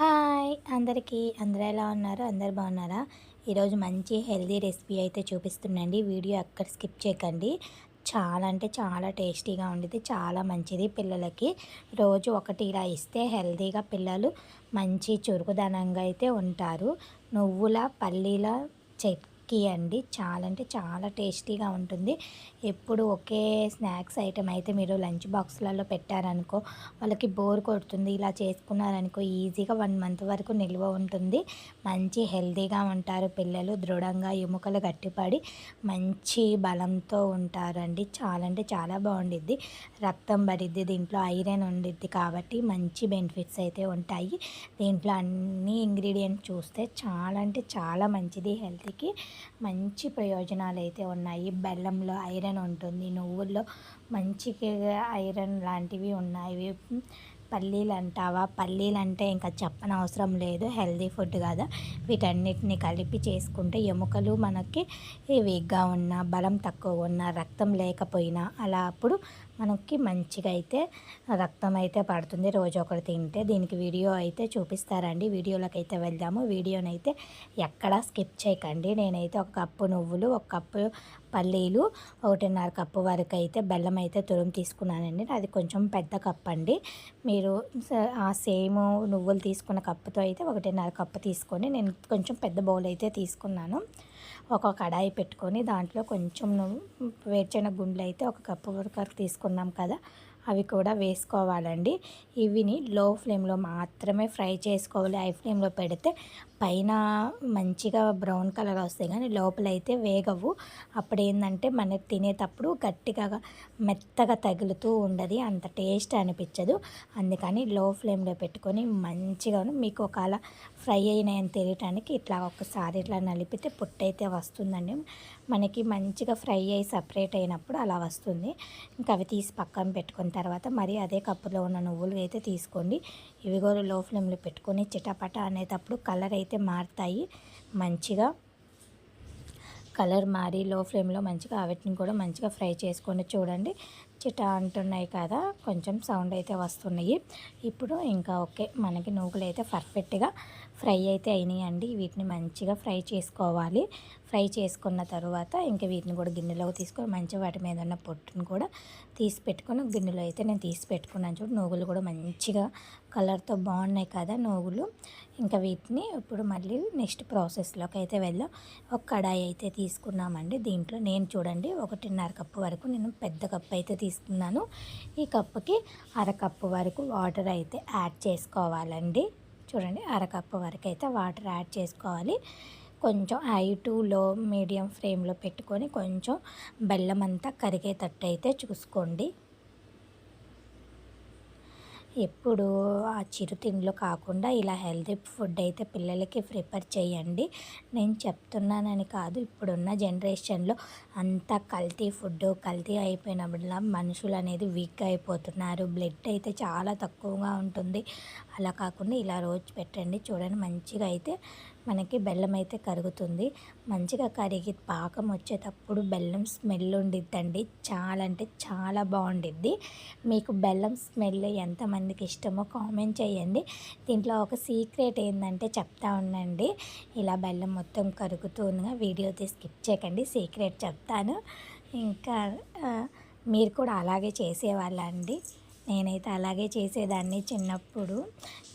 Hi. అందరికీ అందరూ ఎలా ఉన్నారు? అందరు బాగున్నారా? ఈరోజు మంచి హెల్దీ రెసిపీ అయితే చూపిస్తుండండి వీడియో అక్కడ స్కిప్ చేయకండి. చాలా అంటే చాలా టేస్టీగా ఉండేది. చాలా మంచిది పిల్లలకి. రోజు ఒకటి ఇలా ఇస్తే హెల్దీగా పిల్లలు మంచి చురుకుదనంగా అయితే ఉంటారు. నువ్వుల పల్లీల చెట్ టిక్కీ అండి. చాలా అంటే చాలా టేస్టీగా ఉంటుంది. ఎప్పుడు ఒకే స్నాక్స్ ఐటెం అయితే మీరు లంచ్ బాక్స్లలో పెట్టారనుకో వాళ్ళకి బోర్ కొడుతుంది. ఇలా చేసుకున్నారనుకో ఈజీగా వన్ మంత్ వరకు నిల్వ ఉంటుంది. మంచి హెల్తీగా ఉంటారు పిల్లలు దృఢంగా ఎముకలు గట్టిపడి మంచి బలంతో ఉంటారండి. చాలా అంటే చాలా బాగుండిద్ది. రక్తం పడిద్ది దీంట్లో ఐరన్ ఉండిద్ది కాబట్టి మంచి బెనిఫిట్స్ అయితే ఉంటాయి. దీంట్లో అన్ని ఇంగ్రీడియంట్స్ చూస్తే చాలా అంటే చాలా మంచిది హెల్త్కి. మంచి ప్రయోజనాలు అయితే ఉన్నాయి. బెల్లంలో ఐరన్ ఉంటుంది. నువ్వుల్లో మంచిగా ఐరన్ లాంటివి ఉన్నాయి. పల్లీలు అంటావా పల్లీలు అంటే ఇంకా చెప్పనవసరం లేదు. హెల్దీ ఫుడ్ కదా. వీటన్నిటిని కలిపి చేసుకుంటే ఎముకలు మనకి వీక్గా ఉన్న బలం తక్కువ ఉన్న రక్తం లేకపోయినా అలా అప్పుడు మనకి మంచిగా అయితే రక్తం అయితే పడుతుంది. రోజు ఒకటి తింటే దీనికి వీడియో అయితే చూపిస్తారండి. వీడియోలోకి అయితే వెళ్దాము. వీడియోనైతే ఎక్కడా స్కిప్ చేయకండి. నేనైతే ఒక కప్పు నువ్వులు ఒక కప్పు పల్లీలు ఒకటిన్నర కప్పు వరకు అయితే బెల్లం అయితే తురుము తీసుకున్నానండి. అది కొంచెం పెద్ద కప్పు అండి మీరు ఆ సేమ్ నువ్వులు తీసుకున్న కప్పుతో అయితే ఒకటిన్నర కప్పు తీసుకొని నేను కొంచెం పెద్ద బౌల్ అయితే తీసుకున్నాను. ఒక కడాయి పెట్టుకొని దాంట్లో కొంచెం వేరుచెనగ గుండ్లు అయితే ఒక కప్పు వరకు తీసుకున్నాం కదా. అవి కూడా వేసుకోవాలండి. ఇవిని లో ఫ్లేమ్లో మాత్రమే ఫ్రై చేసుకోవాలి. హై ఫ్లేమ్లో పెడితే పైన మంచిగా బ్రౌన్ కలర్ వస్తాయి కానీ లోపలైతే వేగవు. అప్పుడు ఏంటంటే మనకి తినేటప్పుడు గట్టిగా మెత్తగా తగులుతూ ఉండదు. అంత టేస్ట్ అనిపించదు. అందుకని లో ఫ్లేమ్లో పెట్టుకొని మంచిగా మీకు ఒకవేళ ఫ్రై అయినాయని తెలియటానికి ఇట్లా ఒకసారి ఇట్లా నలిపితే పుట్టయితే వస్తుందండి. మనకి మంచిగా ఫ్రై అయ్యి సపరేట్ అయినప్పుడు అలా వస్తుంది. ఇంకా అవి తీసి పక్కన పెట్టుకొని తర్వాత మరి అదే కప్పులో ఉన్న నువ్వులు అయితే తీసుకోండి. ఇవి కూడా లో ఫ్లేమ్లో పెట్టుకొని చిటపట అనేటప్పుడు కలర్ అయితే మారుతాయి. మంచిగా కలర్ మారి లో ఫ్లేమ్లో మంచిగా వాటిని కూడా మంచిగా ఫ్రై చేసుకొని చూడండి. చిట అంటున్నాయి కదా కొంచెం సౌండ్ అయితే వస్తున్నాయి. ఇప్పుడు ఇంకా ఓకే మనకి నూగులు అయితే పర్ఫెక్ట్గా ఫ్రై అయితే అయినాయండి. వీటిని మంచిగా ఫ్రై చేసుకోవాలి. ఫ్రై చేసుకున్న తర్వాత ఇంకా వీటిని కూడా గిన్నెలోకి తీసుకొని మంచిగా వాటి మీద ఉన్న పొట్టును కూడా తీసి పెట్టుకొని గిన్నెలో అయితే నేను తీసి పెట్టుకున్నాను. చూడు నూగులు కూడా మంచిగా కలర్తో బాగున్నాయి కదా నూగులు. ఇంకా వీటిని ఇప్పుడు మళ్ళీ నెక్స్ట్ ప్రాసెస్లోకి అయితే వెళ్దాం. ఒక కడాయి అయితే తీసుకున్నామండి దీంట్లో. నేను చూడండి ఒకటిన్నర కప్పు వరకు నేను పెద్ద కప్పు అయితే తీసుకున్నాను. ఈ కప్పుకి అరకప్పు వరకు వాటర్ అయితే యాడ్ చేసుకోవాలండి. చూడండి అరకప్పు వరకు అయితే వాటర్ యాడ్ చేసుకోవాలి. కొంచెం హై టు లో మీడియం ఫ్లేమ్లో పెట్టుకొని కొంచెం బెల్లం అంతా కరిగేటట్టు అయితే చూసుకోండి. ఎప్పుడు ఆ చిరుతిండ్లు కాకుండా ఇలా హెల్తీ ఫుడ్ అయితే పిల్లలకి ప్రిపేర్ చేయండి. నేను చెప్తున్నానని కాదు ఇప్పుడున్న జనరేషన్లో అంతా కల్తీ ఫుడ్ కల్తీ అయిపోయినప్పుడల్లా మనుషులు అనేది వీక్ అయిపోతున్నారు. బ్లడ్ అయితే చాలా తక్కువగా ఉంటుంది. అలా కాకుండా ఇలా రోజు పెట్టండి. చూడండి మంచిగా అయితే మనకి బెల్లం అయితే కరుగుతుంది. మంచిగా కరిగి పాకం వచ్చేటప్పుడు బెల్లం స్మెల్ ఉండిద్దండి. చాలా అంటే చాలా బాగుండిద్ది. మీకు బెల్లం స్మెల్ ఎంతమందికి ఇష్టమో కామెంట్ చేయండి. దీంట్లో ఒక సీక్రెట్ ఏంటంటే చెప్తా ఉండండి. ఇలా బెల్లం మొత్తం కరుగుతూ వీడియో వీడియో స్కిప్ చేయకండి. సీక్రెట్ చెప్తాను. ఇంకా మీరు కూడా అలాగే చేసేవాళ్ళండి. నేనైతే అలాగే చేసేదాన్ని చిన్నప్పుడు.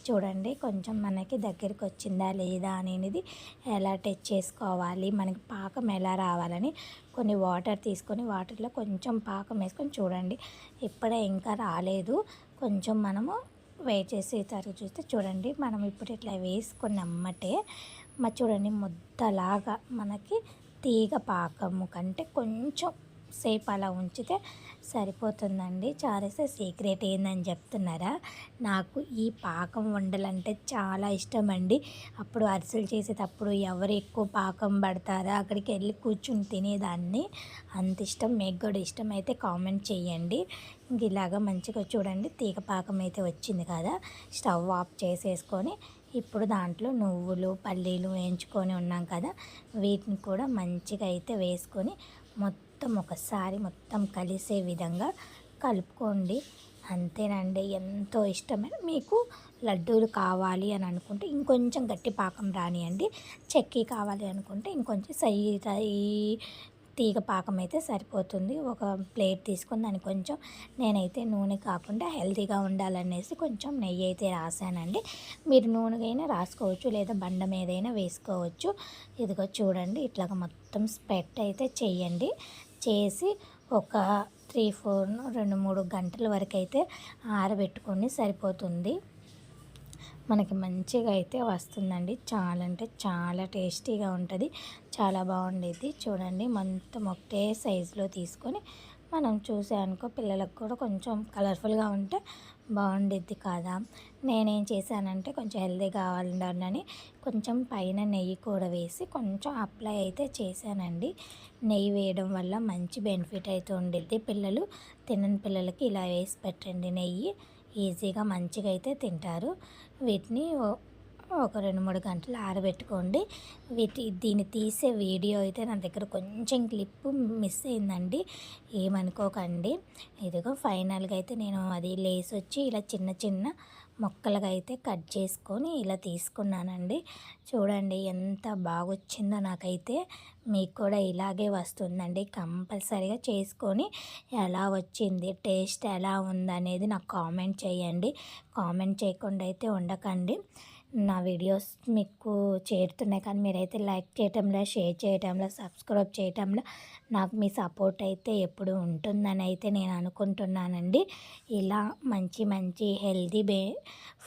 చూడండి కొంచెం మనకి దగ్గరికి వచ్చిందా లేదా అనేది ఎలా టచ్ చేసుకోవాలి మనకి పాకం ఎలా రావాలని కొన్ని వాటర్ తీసుకొని వాటర్లో కొంచెం పాకం వేసుకొని చూడండి. ఇప్పుడే ఇంకా రాలేదు. కొంచెం మనము వెయిట్ చేసి తరుగు చూస్తే చూడండి మనం ఇప్పుడు ఇట్లా వేసుకున్నమ్మటే మా చూడండి ముద్దలాగా మనకి తీగ పాకము కంటే కొంచెం సేపు అలా ఉంచితే సరిపోతుందండి. చారేస్తే సీక్రెట్ ఏందని చెప్తున్నారా? నాకు ఈ పాకం వండలంటే చాలా ఇష్టం అండి అప్పుడు అరిసెలు చేసేటప్పుడు ఎవరు ఎక్కువ పాకం పడతారా? అక్కడికి వెళ్ళి కూర్చుని తినేదాన్ని. అంత ఇష్టం మీకు కూడా ఇష్టం అయితే కామెంట్ చేయండి. ఇంక ఇలాగా మంచిగా చూడండి తీగ పాకం అయితే వచ్చింది కదా. స్టవ్ ఆఫ్ చేసేసుకొని ఇప్పుడు దాంట్లో నువ్వులు పల్లీలు వేయించుకొని ఉన్నాం కదా. వీటిని కూడా మంచిగా అయితే వేసుకొని మొత్తం మొత్తం ఒకసారి మొత్తం కలిసే విధంగా కలుపుకోండి. అంతేనండి ఎంతో ఇష్టమైన మీకు లడ్డూలు కావాలి అని అనుకుంటే ఇంకొంచెం గట్టి పాకం రానియండి. చెక్కి కావాలి అనుకుంటే ఇంకొంచెం సై ఈ తీగ పాకం అయితే సరిపోతుంది. ఒక ప్లేట్ తీసుకుని దాన్ని కొంచెం నేనైతే నూనె కాకుండా హెల్తీగా ఉండాలనేసి కొంచెం నెయ్యి అయితే రాసానండి. మీరు నూనెగైనా రాసుకోవచ్చు లేదా బండ మీదైనా వేసుకోవచ్చు. ఇదిగో చూడండి ఇట్లాగ మొత్తం స్పెట్ అయితే చేయండి. చేసి ఒక త్రీ ఫోర్ రెండు మూడు గంటల వరకు అయితే ఆరబెట్టుకొని సరిపోతుంది. మనకి మంచిగా అయితే వస్తుందండి. చాలా అంటే చాలా టేస్టీగా ఉంటుంది. చాలా బాగుండేది. చూడండి మొత్తం ఒకటే సైజులో తీసుకొని మనం చూసానుకో పిల్లలకు కూడా కొంచెం కలర్ఫుల్గా ఉంటే బాగుండిద్ది కదా. నేనేం చేశానంటే కొంచెం హెల్దీ కావాలని కొంచెం పైన నెయ్యి కూడా వేసి కొంచెం అప్లై అయితే చేశానండి. నెయ్యి వేయడం వల్ల మంచి బెనిఫిట్ అయితే ఉండిద్ది. పిల్లలు తినని పిల్లలకి ఇలా వేసి పెట్టండి నెయ్యి. ఈజీగా మంచిగా అయితే తింటారు. వీటిని ఒక రెండు మూడు గంటలు ఆరబెట్టుకోండి. వీటి దీన్ని తీసే వీడియో అయితే నా దగ్గర కొంచెం క్లిప్ మిస్ అయిందండి. ఏమనుకోకండి. ఇదిగో ఫైనల్గా అయితే నేను అది లేస్ వచ్చి ఇలా చిన్న చిన్న మొక్కలుగా అయితే కట్ చేసుకొని ఇలా తీసుకున్నానండి. చూడండి ఎంత బాగొచ్చిందో నాకైతే. మీకు కూడా ఇలాగే వస్తుందండి. కంపల్సరీగా చేసుకొని ఎలా వచ్చింది టేస్ట్ ఎలా ఉందనేది నాకు కామెంట్ చేయండి. కామెంట్ చేయకుండా అయితే ఉండకండి. నా వీడియోస్ మీకు చేరుతున్నాయి కానీ మీరైతే లైక్ చేయటంలో షేర్ చేయటంలో సబ్స్క్రైబ్ చేయటంలో నాకు మీ సపోర్ట్ అయితే ఎప్పుడు ఉంటుందని అయితే నేను అనుకుంటున్నానండి. ఇలా మంచి మంచి హెల్దీ బే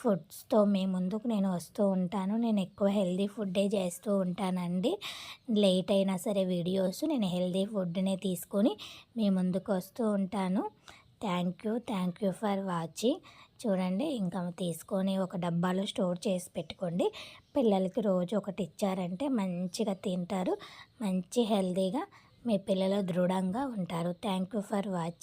ఫుడ్స్తో మీ ముందుకు నేను వస్తూ ఉంటాను. నేను ఎక్కువ హెల్దీ ఫుడ్డే చేస్తూ ఉంటానండి. లేట్ అయినా సరే వీడియోస్ నేను హెల్దీ ఫుడ్నే తీసుకొని మీ ముందుకు వస్తూ ఉంటాను. Thank you thank you for watching. చూడండి ఇంకా తీసుకొని ఒక డబ్బాలో స్టోర్ చేసి పెట్టుకోండి. పిల్లలకి రోజు ఒకటి ఇచ్చారంటే మంచిగా తింటారు మంచి హెల్తీగా మీ పిల్లలు దృఢంగా ఉంటారు. Thank you for watching.